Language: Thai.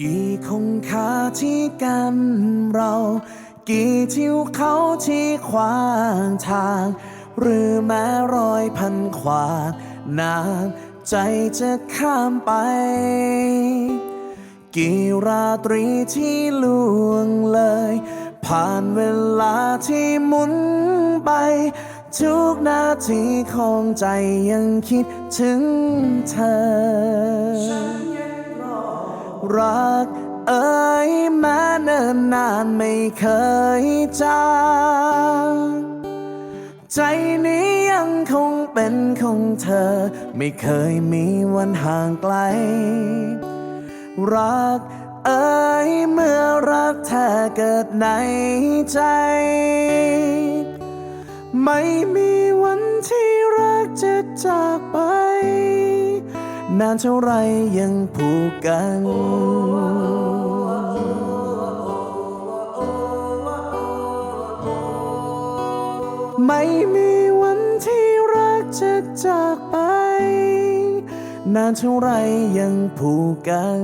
กี่คงคาที่กันเรา กี่ทิวเขาที่ขวางทาง หรือแม้รอยพันขวางนานใจจะข้ามไป กี่ราตรีที่ล่วงเลย ผ่านเวลาที่หมุนไป ทุกนาทีของใจยังคิดถึงเธอ รัก เอ่ยแม้เนิ่นนานไม่เคยจางใจนี้ยังคงเป็นของเธอ ไม่เคยมีวันห่างไกล รักเอ่ยเมื่อรักแท้เกิดในใจ ไม่มีวันที่รักจะจากไป นานเท่าไรยังผูกกันไม่มีวันที่รักจะจากไป นานเท่าไรยังผูกกัน